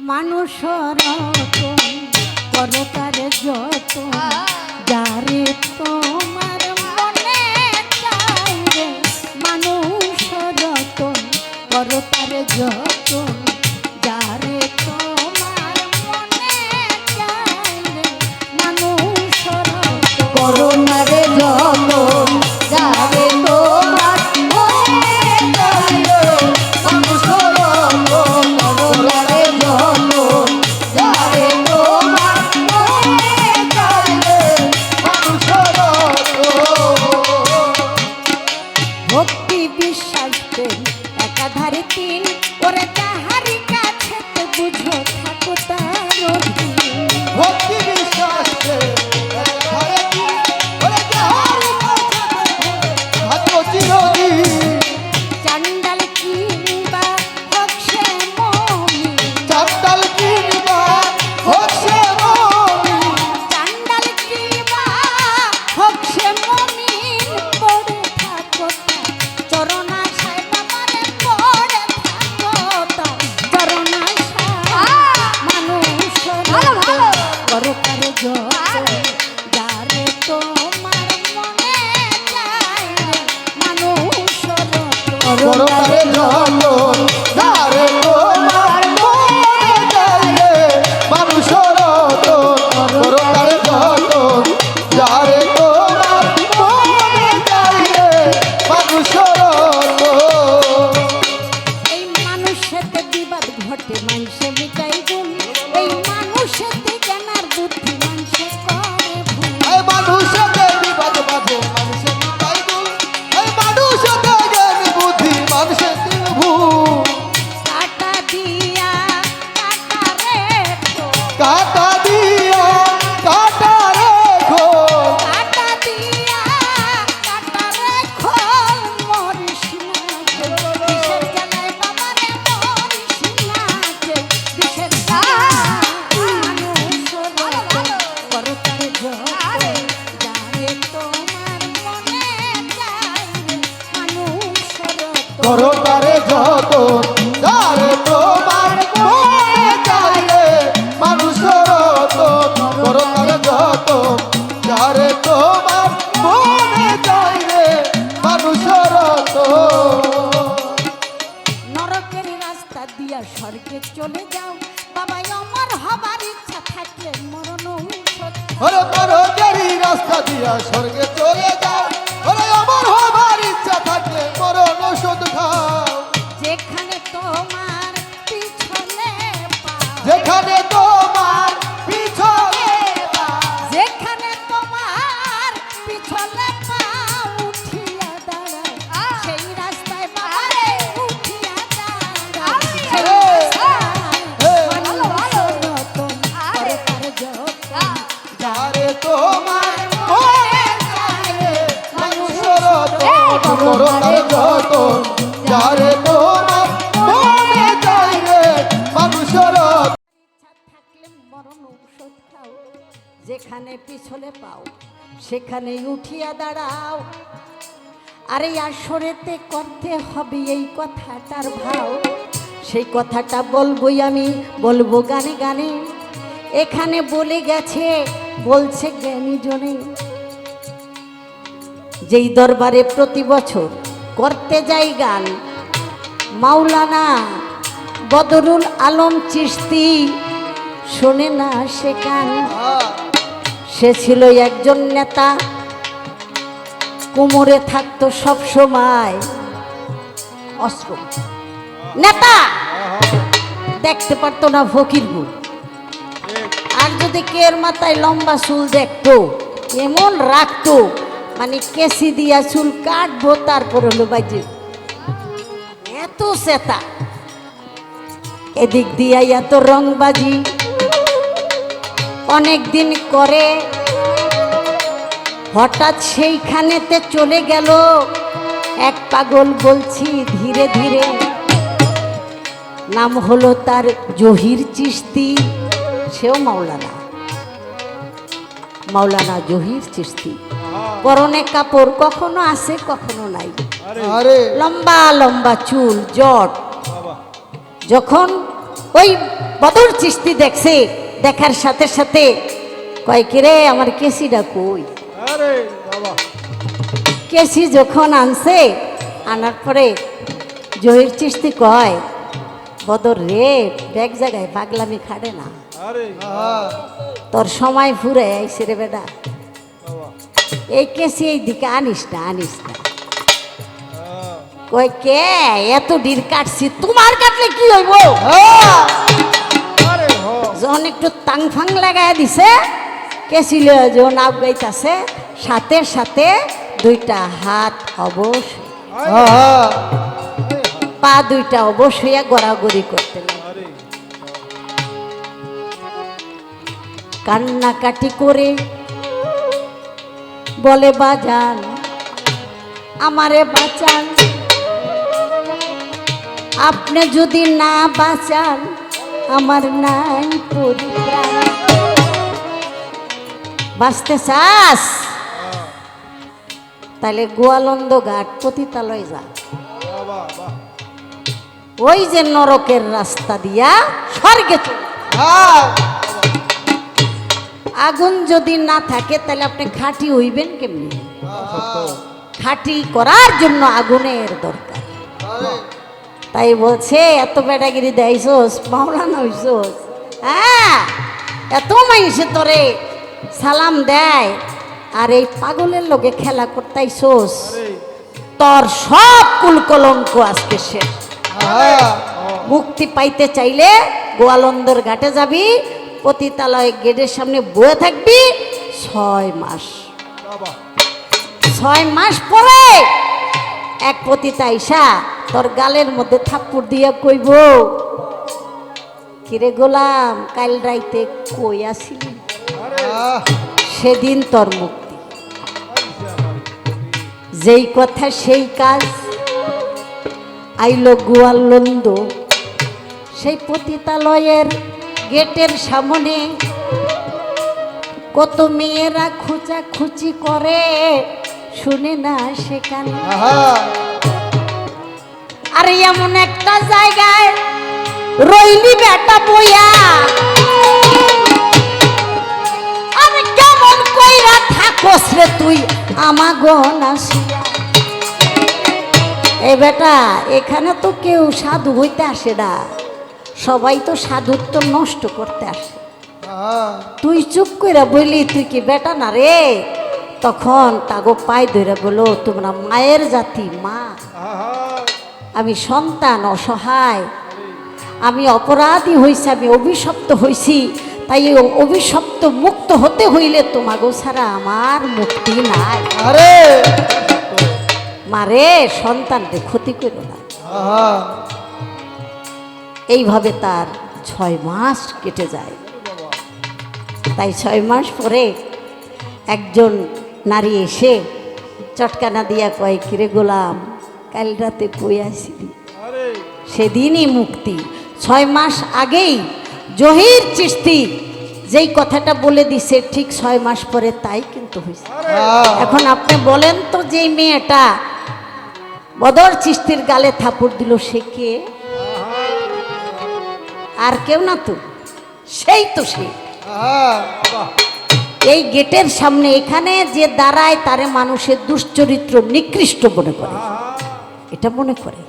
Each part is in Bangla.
মানুষ রতন করো তারে যত যারে তোমার মনে চাই রে মানুষ রতন করো তারে যত চলো আরে আসরেতে করতে হবে এই কথাটার ভাও। সেই কথাটা বলবই আমি, বলব গানে গানে। এখানে বলে গেছে, বলছে জ্ঞানী জনে। যেই দরবারে প্রতি বছর করতে যাই গান, মাওলানা বদরুল আলম চিস্তি শোনে না সে গান। সে ছিল একজন নেতা কোমরে থাকতো সব সময়। অস্ত্র। নেতা! দেখতে পারতো না ফকিরপুর আর যদি কের মাথায় লম্বা চুল দেখতো, এমন রাখতো মানে কেসি দিয়া চুল কাটবো, তারপর হলো বাজে এত সেতা এদিক দিয়া এত রংবাজি। অনেক দিন করে হঠাৎ সেইখানেতে চলে গেল। এক পাগল বলছি ধীরে ধীরে। নাম হলো তার জহির চিস্তি সেও মাওলানা। মাওলানা জহির চিস্তি পরনে কাপড় কখনো আছে কখনো নাই। লম্বা লম্বা চুল জট। যখন ওই বদর চিস্তি দেখছে দেখার সাথে সাথে কয় কিরে আমার কেসিটা কই? কেসি যখন আনছে আনার পরে জহির চিস্তি কয় বদর রে ব্যাগ জায়গায় পাগলামি খাড়ে না। তোর সময় ফুরে আইসে রে বেটা। এই কেসি এই দিকে আনিস না আনিস না। কই কে? এত ডির কাটছি তোমার কাটলে কি হইব? যখন একটু তাং ফাং লাগাই দিছে কেছিল যখন আগাইতাছে সাথে সাথে দুইটা হাত অবশ্যই পা দুইটা অবশ্যই গড়াগড়ি করতে কান্নাকাটি করে বলে বাজান আমারে বাঁচান। আপনি যদি না বাঁচান আমার নাই পরিত্রাণ। বাঁচতে চাস? তাহলে গোয়ালন্দ ঘাট পতিতালয় যা। ওই যে নরকের রাস্তা দিয়া স্বর্গে আগুন যদি না থাকে, তাহলে আপনি খাঁটি হইবেন কেমনি? খাঁটি করার জন্য আগুনের দরকার। তাই বলছে, এত বেটাগিরি দেয়ছোস মাওলানা হ্যাঁ? এত মানুষে তোরে সালাম দেয় আর এই পাগলের লোকে খেলা করতাইছোস। সোস তোর সব কুল কলঙ্ক আজকে শেষ। মুক্তি পাইতে চাইলে গোয়ালন্দর ঘাটে যাবি পতিতালয় গেটের সামনে বয়ে থাকবি ছয় মাস। ছয় মাস পরে এক পতিতা আইসা তোর গালের মধ্যে থাপ্পড় দিয়া কইব কিরে গোলাম কাল রাইতে কই আসিলি? সেদিন তোর আমার যেই কথা সেই কাজ। আইলো গোয়ালন্দ সেই পতিতালয়ের গেটের সামনে। কত মেয়েরা খুচাখুচি করে শুনে না সেখানে আরে এমন একটা জায়গায় রইলি বেটা বইয়া। রে তুই আমাগো নাসিয়া এই বেটা, এখানে তো কেউ সাধু হইতে আসে না। সবাই তো সাধুত্ব নষ্ট করতে আসে। তুই চুপ কইরা বলি তুই কি বেটা না রে? তখন তাগো পায়ে ধরে বলো তোমরা মায়ের জাতি, মা। আমি সন্তান অসহায়। আমি অপরাধী হয়েছি আমি অভিশপ্ত হয়েছি তাই এই অভিশপ্ত মুক্ত হতে হইলে তোমাগো ছাড়া আমার মুক্তি নাই। আরে! মারে সন্তানকে ক্ষতি করো না। এইভাবে তার ছয় মাস কেটে যায়। তাই ছয় মাস পরে একজন নারী এসে চটকানা দিয়া কয় কিরে গোলাম কাল রাতে কই আসিলি? সেদিনই মুক্তি। ছয় মাস আগেই জহির চিস্তি যেই কথাটা বলে দিছে ঠিক ছয় মাস পরে তাই কিন্তু হয়েছে এখন আপনি বলেন তো যেই মেয়েটা বদর চিস্তির গালে থাপুর দিল সে কে? আর কেউ না তো সেই তো সে। এই গেটের সামনে এখানে যে দাঁড়ায় তারে মানুষের দুশ্চরিত্র নিকৃষ্ট মনে করে। এটা মনে করে।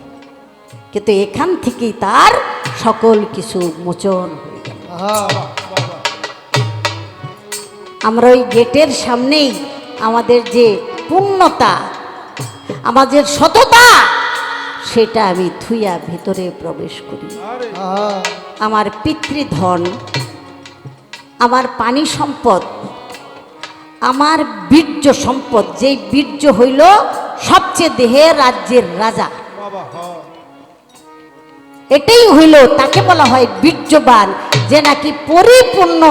কিন্তু এখান থেকেই তার সকল কিছু মোচন আমরা ওই গেটের সামনেই আমাদের যে পূর্ণতা আমাদের সততা সেটা আমি থুইয়া ভিতরে প্রবেশ করি। আমার পিতৃধন আমার পানি সম্পদ আমার বীর্য সম্পদ যেই বীর্য হইল সবচেয়ে দেহে রাজ্যের রাজা। এটাই হইল তাকে বলা হয় বীর্যবান যে নাকি পরিপূর্ণ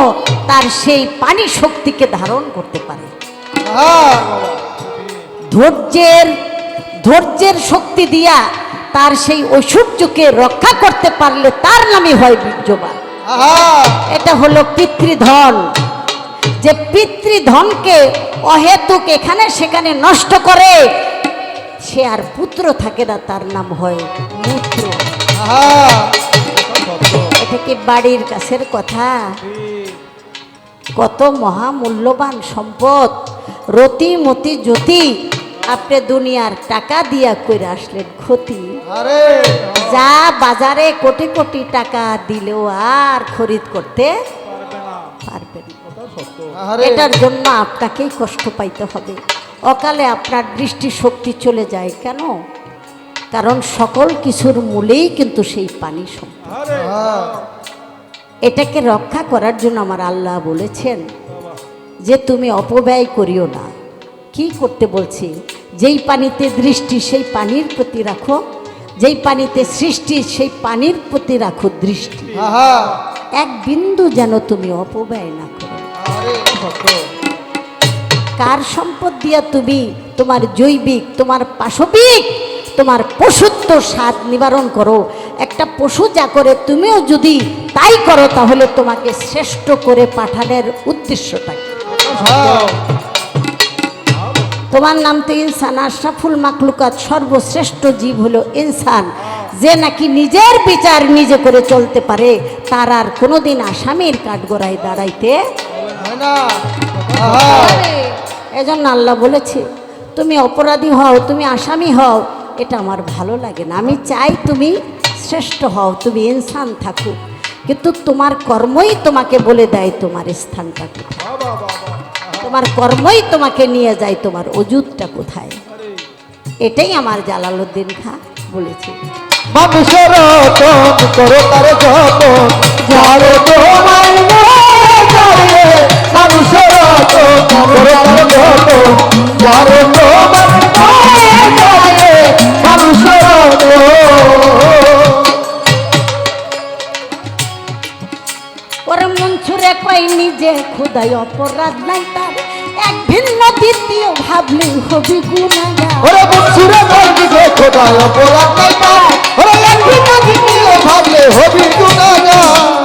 তার সেই পানি শক্তিকে ধারণ করতে পারে। ধৈর্যের ধৈর্যের শক্তি দিয়া তার সেই ঐশ্বর্যকে রক্ষা করতে পারলে তার নামই হয় বীর্যবান। এটা হলো পিতৃধন। যে পিতৃধনকে অহেতুক এখানে সেখানে নষ্ট করে সে আর পুত্র থাকে না তার নাম হয় পুত্র এটা কি বাড়ির কাছের কথা। কত মহামূল্যবান সম্পদ। রতি মতি জ্যোতি আপনি দুনিয়ার টাকা দিয়া করে আসলেন ক্ষতি। যা বাজারে কোটি কোটি টাকা দিলেও আর খরিদ করতে পারবেন এটার জন্য আপনাকেই কষ্ট পাইতে হবে। অকালে আপনার দৃষ্টি শক্তি চলে যায় কেন? কারণ সকল কিছুর মূলেই কিন্তু সেই পানি সম্পদ। এটাকে রক্ষা করার জন্য আমার আল্লাহ বলেছেন যে তুমি অপব্যয় করিও না। কি করতে বলছি? যেই পানিতে দৃষ্টি সেই পানির প্রতি রাখো। যেই পানিতে সৃষ্টি সেই পানির প্রতি রাখো দৃষ্টি। এক বিন্দু যেন তুমি অপব্যয় না করো। কার সম্পদ দিয়া তুমি তোমার জৈবিক তোমার পাশবিক তোমার পশুত্ব স্বাদ নিবারণ করো। একটা পশু যা করে তুমিও যদি তাই করো তাহলে তোমাকে শ্রেষ্ঠ করে পাঠানোর উদ্দেশ্যটা তোমার নাম তো ইনসান আশরাফুল মাকলুকাত সর্বশ্রেষ্ঠ জীব হলো ইনসান। যে নাকি নিজের বিচার নিজে করে চলতে পারে তার আর কোনোদিন আসামির কাঠগড়ায় দাঁড়াইতে এজন্য আল্লাহ বলেছে তুমি অপরাধী হও তুমি আসামি হও এটা আমার ভালো লাগে না। আমি চাই তুমি শ্রেষ্ঠ হও তুমি ইনসান থাকো কিন্তু তোমার কর্মই তোমাকে বলে দেয় তোমার স্থানটা কোথায়? তোমার কর্মই তোমাকে নিয়ে যায় তোমার অজুতটা কোথায়? এটাই আমার জালালউদ্দিন খা বলেছে। মানুষের ওরে মন ছুড়ে কই নিজে খুদাই অপরাধ নাই তার এক ভিন্ন দ্বিতীয় ভাবলে হবি গুণাগার ওরে বন্ধুরে বলবি যে খোদায় অপরাধ নাই তার ওরে একদিন দ্বিতীয় ভাবলে হবি গুণাগার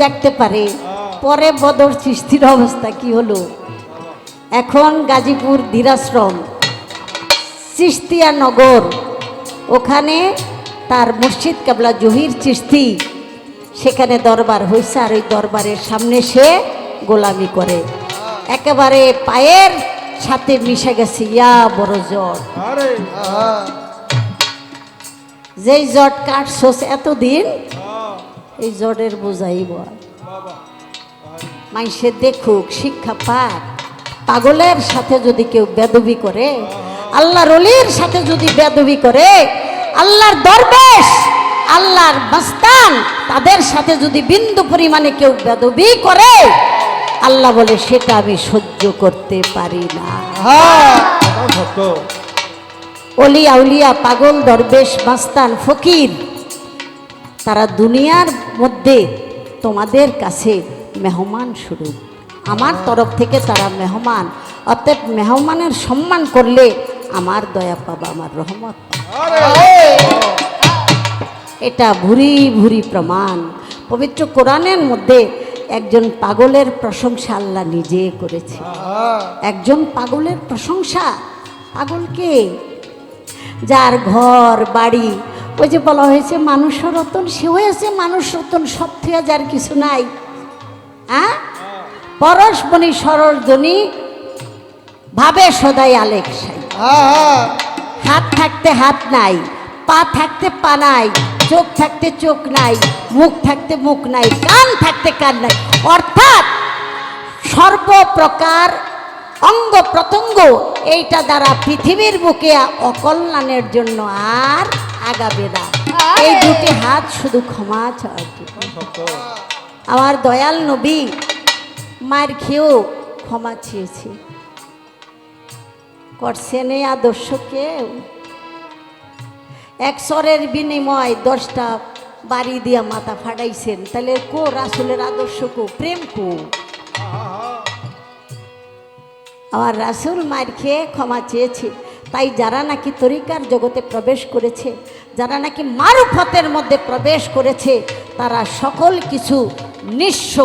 জাগতে পারে। পরে বদর সৃষ্টির অবস্থা কি হলো? এখন গাজীপুর ধীরাশ্রম চিস্তিয়া নগর। ওখানে তার মসজিদ কাবলা জহির চিস্তি। সেখানে দরবার হয়েছে আর ওই দরবারের সামনে সে গোলামি করে। একেবারে পায়ের সাথে মিশে গেছে ইয়া বড় জ্বর আহা, যেই জট কাটছোস এতদিন এই জটের বোঝাই বল মানুষে দেখুক শিক্ষা পাক। পাগলের সাথে যদি কেউ বেদবি করে আল্লাহ রলির সাথে যদি বেদবি করে আল্লাহর দরবেশ আল্লাহর মাস্তান তাদের সাথে যদি বিন্দু পরিমাণে কেউ বেদবি করে আল্লাহ বলে সেটা আমি সহ্য করতে পারি না। আহা, অলি আউলিয়া পাগল দরবেশ মাস্তান ফকির তারা দুনিয়ার মধ্যে তোমাদের কাছে মেহমান স্বরূপ আমার তরফ থেকে তারা মেহমান। অর্থাৎ মেহমানের সম্মান করলে আমার দয়া পাবা, আমার রহমত এটা ভুরি ভুরি প্রমাণ। পবিত্র কোরআনের মধ্যে একজন পাগলের প্রশংসা আল্লাহ নিজে করেছে। একজন পাগলের প্রশংসা পাগলকে? যার ঘর, বাড়ি ওই যে বলা হয়েছে, মানুষ রতন, সে হয়েছে মানুষ রতন, সব থেকে যার কিছু নাই। হ্যাঁ? পরশমণি সরজনী ভাবে সদাই আলেক হাত থাকতে হাত নাই, পা থাকতে পা নাই, চোখ থাকতে চোখ নাই, মুখ থাকতে মুখ নাই, কান থাকতে কান নাই। অর্থাৎ সর্বপ্রকার অঙ্গ প্রত্যঙ্গ এইটা দ্বারা পৃথিবীর বুকে অকল্যাণের জন্য আর আগাবে না। এই দুটি হাত শুধু ক্ষমা চাওয়ার আমার দয়াল নবী মায়ের খেয়েও ক্ষমা চেয়েছে। করছেন এই আদর্শ কেউ। এক স্বরের বিনিময় দশটা বাড়ি দিয়া মাথা ফাটাইছেন। তাহলে কো রাসুলের আদর্শ কো প্রেম কো? আমার রাসুল মায়ের খেয়ে ক্ষমা চেয়েছে। তাই যারা নাকি তরিকার জগতে প্রবেশ করেছে যারা নাকি মারুফতের মধ্যে প্রবেশ করেছে তারা সকল কিছু নিঃস্ব।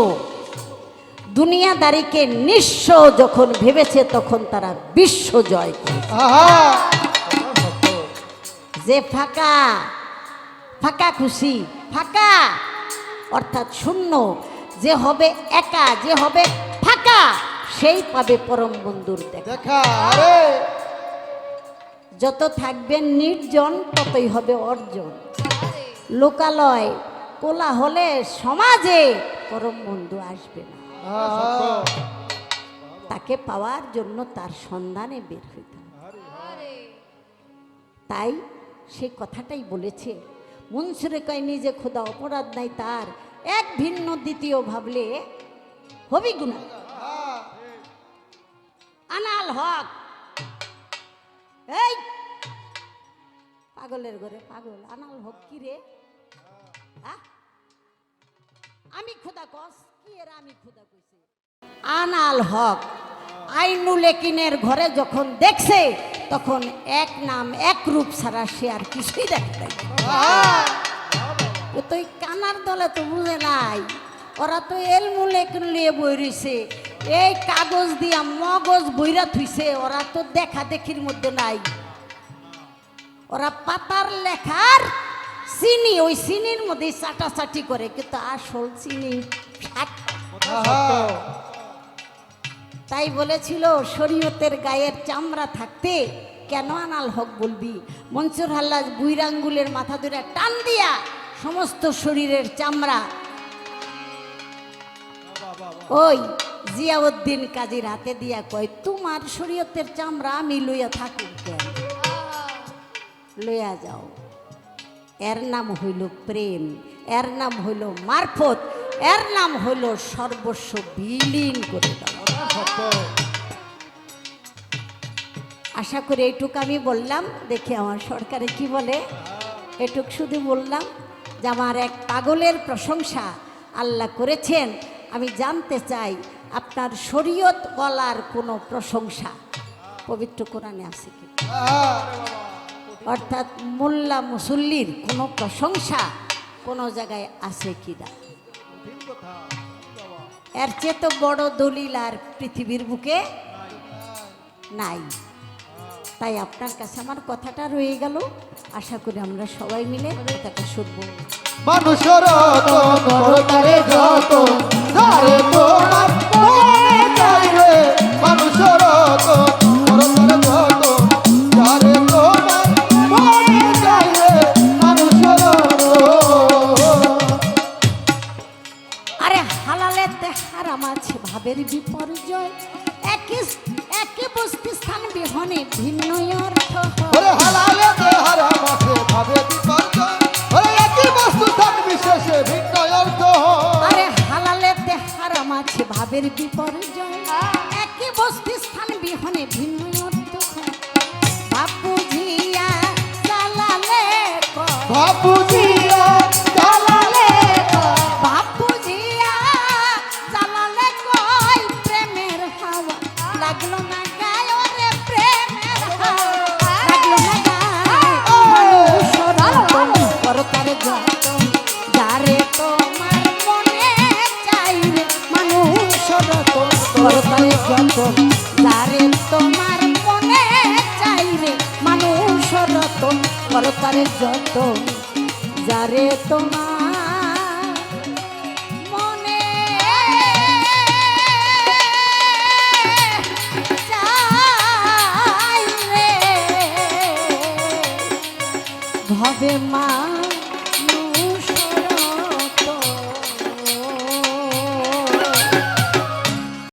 দুনিয়াদারিকে নিঃস্ব যখন ভেবেছে তখন তারা বিশ্ব জয় করে। যে ফাঁকা ফাঁকা খুশি ফাঁকা অর্থাৎ শূন্য যে হবে একা যে হবে ফাঁকা সেই পাবে পরম বন্ধুর দেখা। যত থাকবেন নির্জন, ততই হবে অর্জন। লোকালয় কোলা হলে সমাজে পরম বন্ধু আসবে না। তাকে পাওয়ার জন্য তার সন্ধানে বের হইতে। তাই সে কথাটাই বলেছে। মনসুরে কয় নিজে খোদা অপরাধ নাই তার। এক ভিন্ন দ্বিতীয় ভাবলে হবি গুণা। আনাল হক। এই! পাগলের ঘরে পাগল, আনাল হক কি রে? আমি খোদা কস, কি এর আমি খোদা কইছি? আনাল হক, আইনুল একিনের ঘরে যখন দেখছে, তখন এক নাম, এক রূপ ছাড়া সে আর কিছুই দেখতে ও তো কানার দলে তো বুঝে নাই। ওরা তো এলমুল একিন লিয়ে বই রইছে এই কাগজ দিয়া মগজ বইরা থুইছে, ওরা তো দেখা দেখির মধ্যে নাই। ওরা পাতার লেখার চিনি, ওই চিনির মধ্যে চাটাচাটি করে, কিন্তু আসল চিনি তাই বলেছিল, শরীয়তের গায়ের চামড়া থাকতে কেন আনাল হক বলবি? মনসুর হাল্লাজ বুইরাঙ্গুলের মাথা ধরে টান দিয়া সমস্ত শরীরের চামড়া। ওই জিয়াউদ্দিন কাজী রাতে দিয়া কয়, তোমার শরীয়তের চামড়া আমি লইয়া থাকুক লইয়া যাও। এর নাম হইল প্রেম, এর নাম হইল মারফত, এর নাম হইল সর্বস্ব বিলীন করে আশা করি এইটুকু আমি বললাম। দেখি আমার সরকারে কি বলে। এটুক শুধু বললাম যে, আমার এক পাগলের প্রশংসা আল্লাহ করেছেন। আমি জানতে চাই আপনার শরীয়ত বলার কোনো প্রশংসা। পবিত্র কোরআনে আছে কি? অর্থাৎ মোল্লা মুসল্লির কোনো প্রশংসা কোনো জায়গায় আছে কি না? এর চেয়ে তো বড় দলিল আর পৃথিবীর বুকে নাই। তাই আপনার কাছে আমার কথাটা রয়ে গেল। আশা করি আমরা সবাই মিলে কথাটা শুনব। মানুষের তারে যত তারে তোমার মনে মানুষের মনে আরে হালালে হারাম আছে ভাবের বিপর্যয়। একই একই বস্তি স্থান বিহনে ভিন্ন অর্থ হালালে God.